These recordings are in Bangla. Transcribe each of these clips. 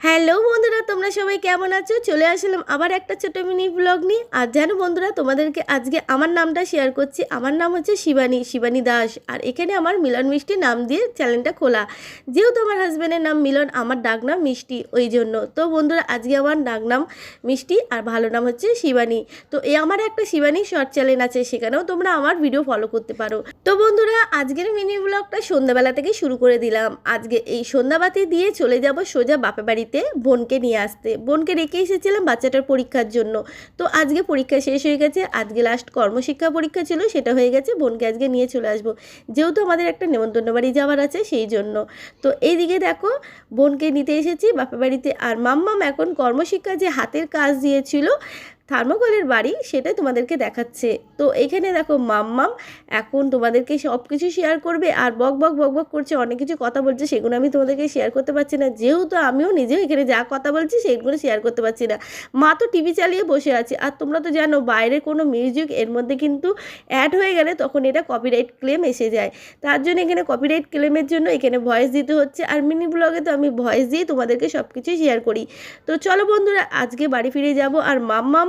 হ্যালো বন্ধুরা, তোমরা সবাই কেমন আছো? চলে আসলাম আবার একটা ছোট মিনি ব্লগ নিয়ে। আর জানো বন্ধুরা, তোমাদেরকে আজকে আমার নামটা শেয়ার করছি। আমার নাম হচ্ছে শিবানী শিবানী দাস। আর এখানে আমার মিলন মিষ্টি নাম দিয়ে চ্যানেলটা খোলা। যেহেতু আমার হাজব্যান্ডের নাম মিলন, আমার ডাক নাম মিষ্টি, ওই জন্য। তো বন্ধুরা, আজকে আমার ডাক নাম মিষ্টি, আর ভালো নাম হচ্ছে শিবানী। তো এই আমার একটা শিবানী শর্ট চ্যানেল আছে, সেখানেও তোমরা আমার ভিডিও ফলো করতে পারো। তো বন্ধুরা, আজকের মিনি ব্লগটা সন্ধ্যাবেলা থেকে শুরু করে দিলাম। আজকে এই সন্ধ্যাবাতি দিয়ে চলে যাব সোজা বাপের বাড়িতে বোনকে নিয়ে আসতে। বোনকে রেখে এসেছিলাম বাচ্চাটার পরীক্ষার জন্য। তো আজকে পরীক্ষা শেষ হয়ে গেছে, আজকে লাস্ট কর্মশিক্ষা পরীক্ষা ছিল, সেটা হয়ে গেছে, বোনকে আজকে নিয়ে চলে আসব। যেহেতু আমাদের একটা নেমন্তন্ন বাড়ি যাওয়ার আছে, সেই জন্য। তো এইদিকে দেখো, বোনকে নিতে এসেছি, বাপের বাড়িতে। আর মাম্মাম এখন কর্মশিক্ষা যে হাতের কাজ দিয়েছিল থার্মোকলের বাড়ি সেটাই তোমাদেরকে দেখাচ্ছে। তো এখানে দেখো মাম্মাম এখন তোমাদেরকে সব কিছু শেয়ার করবে আর বক বক বক বক করছে, অনেক কিছু কথা বলছে, সেগুলো আমি তোমাদেরকে শেয়ার করতে পারছি না। যেহেতু আমিও নিজেও এখানে যা কথা বলছি সেগুলো শেয়ার করতে পারছি না। মা তো টিভি চালিয়ে বসে আছে। আর তোমরা তো জানো বাইরে কোনো মিউজিক এর মধ্যে কিন্তু অ্যাড হয়ে গেলে তখন এটা কপিরাইট ক্লেম এসে যায়। তার জন্য এখানে কপিরাইট ক্লেমের জন্য এখানে ভয়েস দিতে হচ্ছে। আর মিনি ব্লগে তো আমি ভয়েস দিয়ে তোমাদেরকে সব কিছুই শেয়ার করি। তো চলো বন্ধুরা, আজকে বাড়ি ফিরে যাব। আর মাম্মাম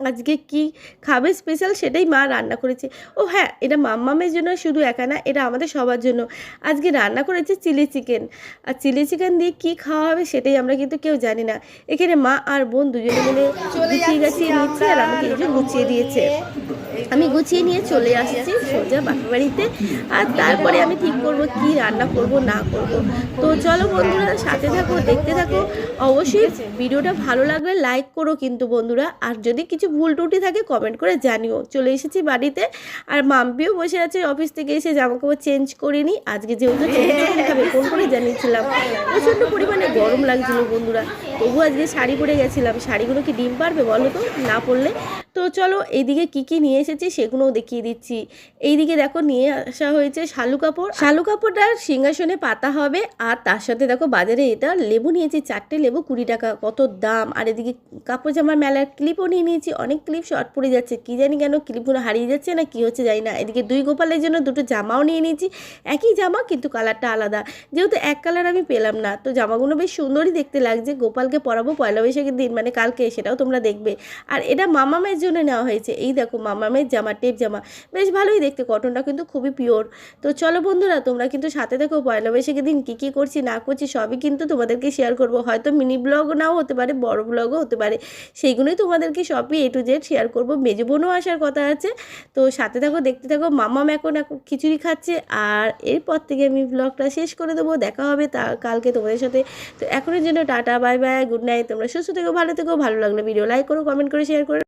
আজকে কি খাবে স্পেশাল সেটাই মা রান্না করেছে। ও হ্যাঁ এটা মাম্মামের জন্য শুধু একা না এটা আমাদের সবার জন্য। আজকে রান্না করেছে চিলি চিকেন আর চিলি চিকেন দিয়ে কি খাওয়া হবে সেটাই আমরা কিন্তু কেউ জানি না। এখানে মা আর বোন দুজনে মিলে গুছিয়ে গাছিয়ে নিচ্ছে আর আমাকে এই গুছিয়ে দিয়েছে। আমি গুছিয়ে নিয়ে চলে আসছি সোজা বাপের বাড়িতে। আর তারপরে আমি ঠিক করব কি রান্না করব না করব। তো চলো বন্ধুরা সাথে থাকো দেখতে থাকো। অবশ্যই ভিডিওটা ভালো লাগলে লাইক করো কিন্তু বন্ধুরা। আর যদি কিছু ভুল টুটি থাকে কমেন্ট করে জানিও। চলে এসেছি বাড়িতে আর মাম্পিও বসে আছে অফিস থেকে এসে জামা কাপড় চেঞ্জ করিনি। আজকে যেহেতু ফোন করে জানিয়েছিলাম। প্রচণ্ড পরিমাণে গরম লাগছিল বন্ধুরা। তবু আজকে শাড়ি পরে গেছিলাম। শাড়িগুলো কি ডিম পারবে বলো তো? না পরলে তো চলো এইদিকে কি কি নিয়ে এসেছি সেগুলোও দেখিয়ে দিচ্ছি। এইদিকে দেখো নিয়ে আসা হয়েছে শালু কাপড়। শালু কাপড়টা সিংহাসনে পাতা হবে আর তার সাথে দেখো বাজারে এটা লেবু নিয়েছি, চারটে লেবু কুড়ি টাকা, কত দাম। আর এদিকে কাপড় জামার মেলার ক্লিপও নিয়ে নিয়েছি, অনেক ক্লিপ শর্ট পড়ে যাচ্ছে। কি জানি কেন ক্লিপগুলো হারিয়ে যাচ্ছে না, কি হচ্ছে জানি না। এদিকে দুই গোপালের জন্য দুটো জামাও নিয়ে নিয়েছি, একই জামা কিন্তু কালারটা আলাদা। যেহেতু এক কালার আমি পেলাম না, তো জামাগুলো বেশ সুন্দরই দেখতে লাগছে। গোপালকে পরাবো পয়লা বৈশাখের দিন মানে কালকে সেটাও তোমরা দেখবে। আর এটা মামামের জন্য নেওয়া হয়েছে। এই দেখো মামামের জামা, টেপ জামা, বেশ ভালোই দেখতে। কটনটা কিন্তু খুবই পিওর তো চলো বন্ধুরা, তোমরা কিন্তু সাথে দেখো পয়লা বৈশাখের দিন কী কী করছি, না করছি, সবই কিন্তু তোমাদেরকে শেয়ার করব। হয়তো মিনি ব্লগ নাও হতে পারে, বড় ব্লগও হতে পারে। সেইগুলোই তোমাদেরকে সবই এ টু জেড শেয়ার করব। মেজো বোনও আসার কথা আছে। তো সাথে থাকো, দেখতে থাকো, মামাম এখন এখন খিচুড়ি খাচ্ছে। আর এরপর থেকে আমি ব্লগটা শেষ করে দেবো। দেখা হবে তা, কালকে তোমাদের সাথে। তো এখনের জন্য ta ta bye bye good night তোমরা সুস্থ থেকো, ভালো থেকো। ভালো লাগলে ভিডিও লাইক করো কমেন্ট করে শেয়ার করো